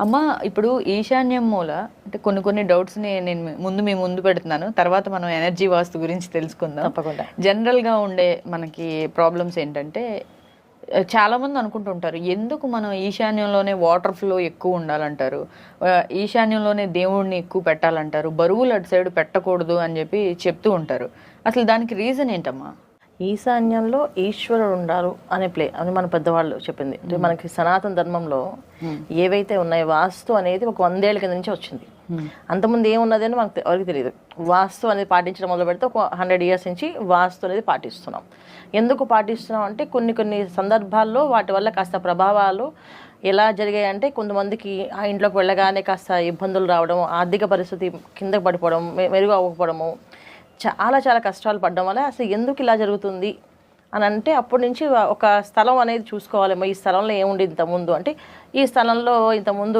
అమ్మ ఇప్పుడు ఈశాన్యం మూల అంటే కొన్ని కొన్ని డౌట్స్ని నేను ముందు మీ ముందు పెడుతున్నాను. తర్వాత మనం ఎనర్జీ వాస్తు గురించి తెలుసుకుందాం. తప్పకుండా. జనరల్గా ఉండే మనకి ప్రాబ్లమ్స్ ఏంటంటే ఆ, చాలా మంది అనుకుంటుంటారు ఎందుకు మనం ఈశాన్యంలోనే వాటర్ ఫ్లో ఎక్కువ ఉండాలంటారు? ఈశాన్యంలోనే దేవుడిని ఎక్కువ పెట్టాలంటారు? బరువులు అటు సైడ్ పెట్టకూడదు అని చెప్పి చెప్తూ ఉంటారు. అసలు దానికి రీజన్ ఏంటమ్మా? ఈశాన్యంలో ఈశ్వరుడు ఉండారు అనే ప్లే అని మన పెద్దవాళ్ళు చెప్పింది. అంటే మనకి సనాతన ధర్మంలో ఏవైతే ఉన్నాయో వాస్తు అనేది ఒక వందేళ్ళ కింద నుంచి వచ్చింది. అంతకుముందు ఏమున్నది అని మనకు ఎవరికి తెలియదు వాస్తు అనేది పాటించడం మొదలు పెడితే ఒక హండ్రెడ్ ఇయర్స్ నుంచి వాస్తు అనేది పాటిస్తున్నాం. ఎందుకు పాటిస్తున్నాం అంటే కొన్ని కొన్ని సందర్భాల్లో వాటి వల్ల కాస్త ప్రభావాలు ఎలా జరిగాయంటే కొంతమందికి ఆ ఇంట్లోకి వెళ్ళగానే కాస్త ఇబ్బందులు రావడం ఆర్థిక పరిస్థితి కిందకి పడిపోవడం మెరుగు అవ్వకపోవడము చాలా చాలా కష్టాలు పడడం వల్ల అసలు ఎందుకు ఇలా జరుగుతుంది అని అంటే అప్పటి నుంచి ఒక స్థలం అనేది చూసుకోవాలేమో ఈ స్థలంలో ఏముంది ఇంతకుముందు అంటే ఈ స్థలంలో ఇంతకుముందు